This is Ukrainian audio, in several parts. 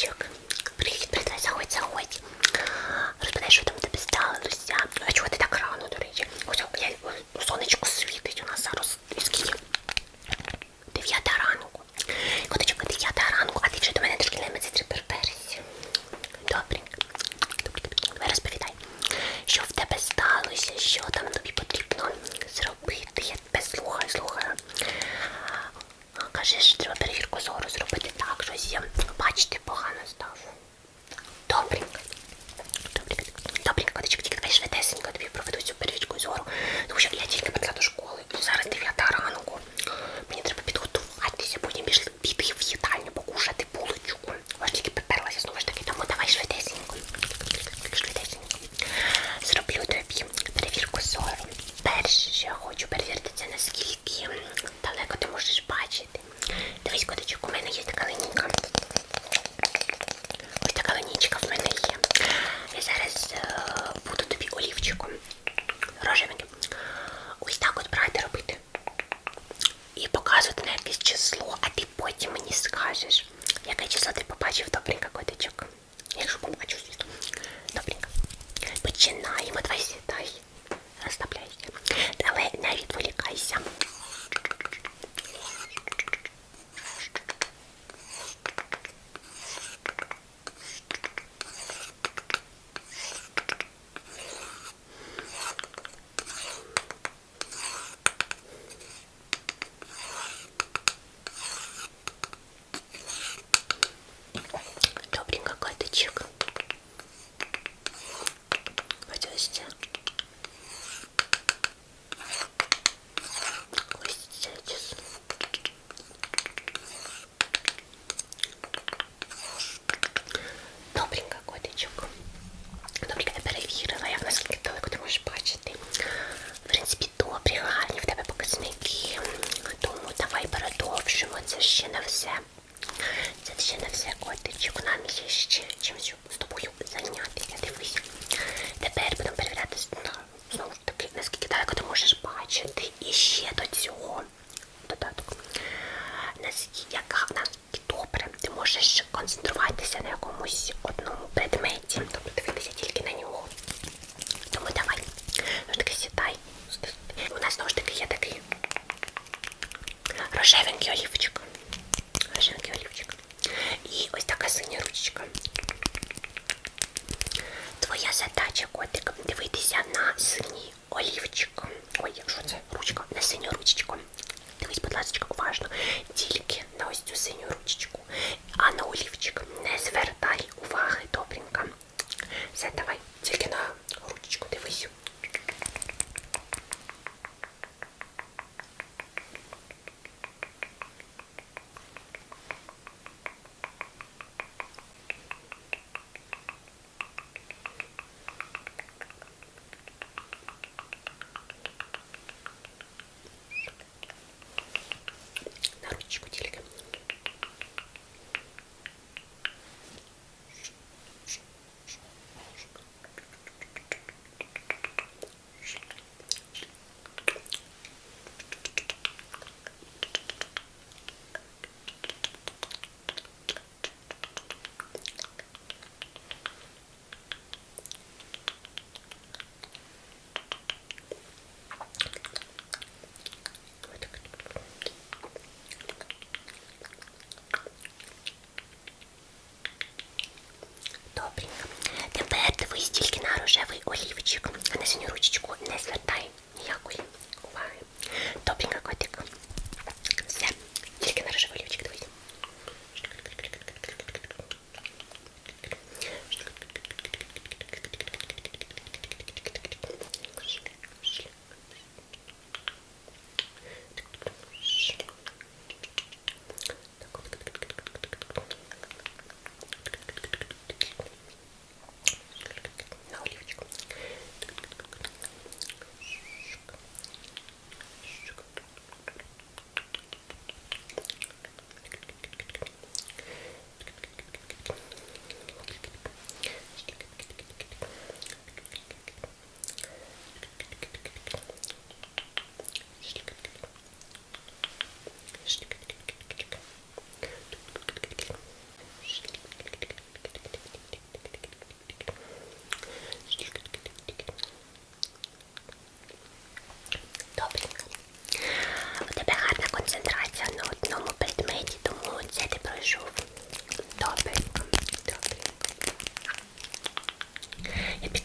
квіточок. це ще не все. Це ще не все котичок. Нам є ще чимось Давай, тільки на ручечку дивись. Добренько. Тепер дивись тільки на рожевий олівчик. А на синю ручечку не звертай ніякої.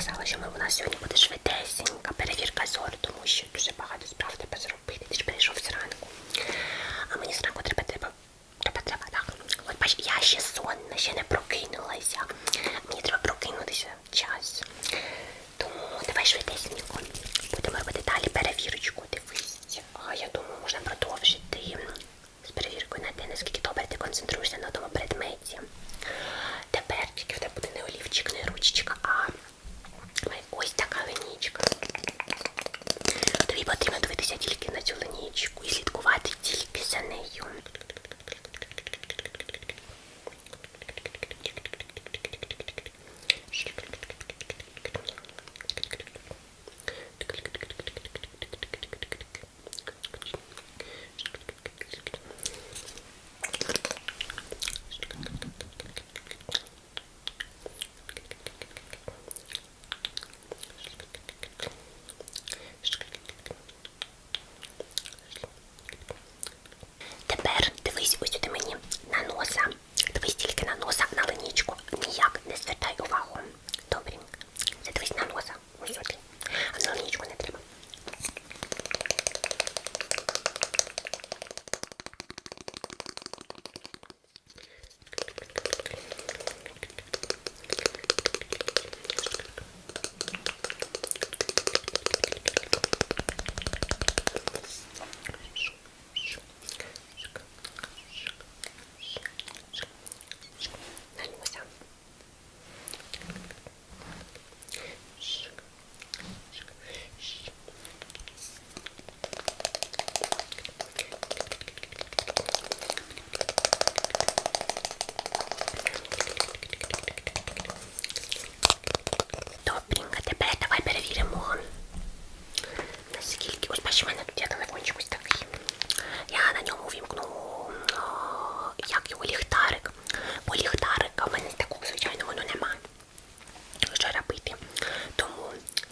Я б казала, що ми у нас сьогодні буде швидесенька перевірка зору, тому що дуже багато справ треба зробити. Ти ж прийшов зранку. А мені зранку треба треба. Треба, треба, так. От бач, я ще сонна, ще не прокинулася. Мені треба прокинутися час. Тому давай швидесенько. Будемо робити далі перевірочку. Дивись. А я думаю, Що робити? Тому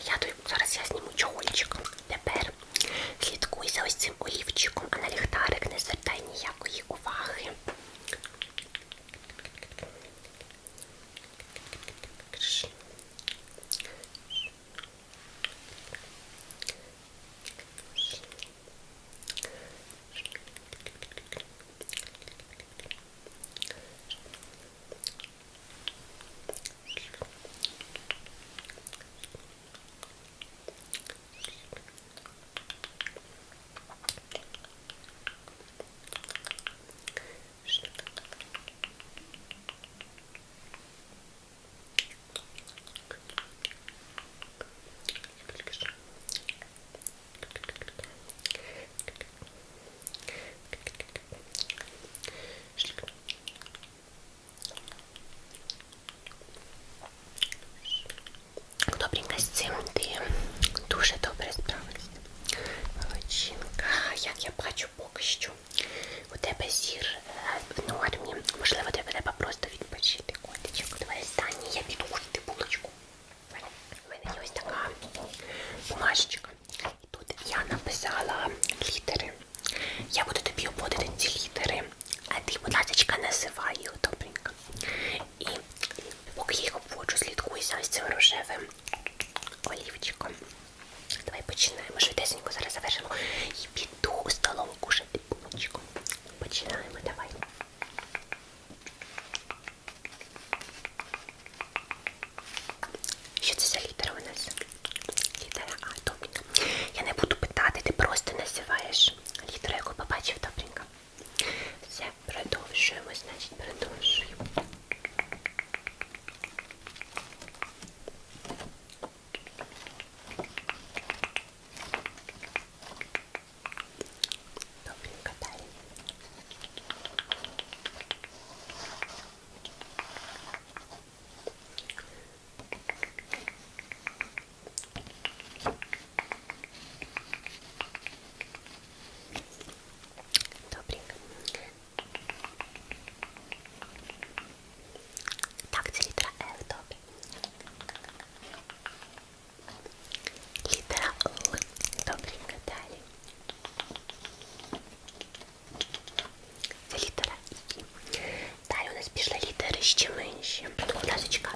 я тут зараз я зніму чохольчик. Тепер слідкуй за ось цим олівчиком, а на ліхтарик не звертай ніякої уваги. ще менші. Будь ласка,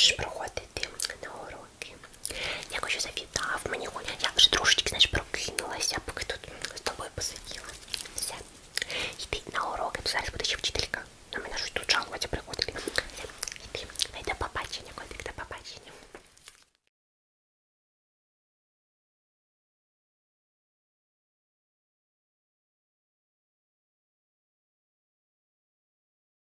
Хорош, проходь.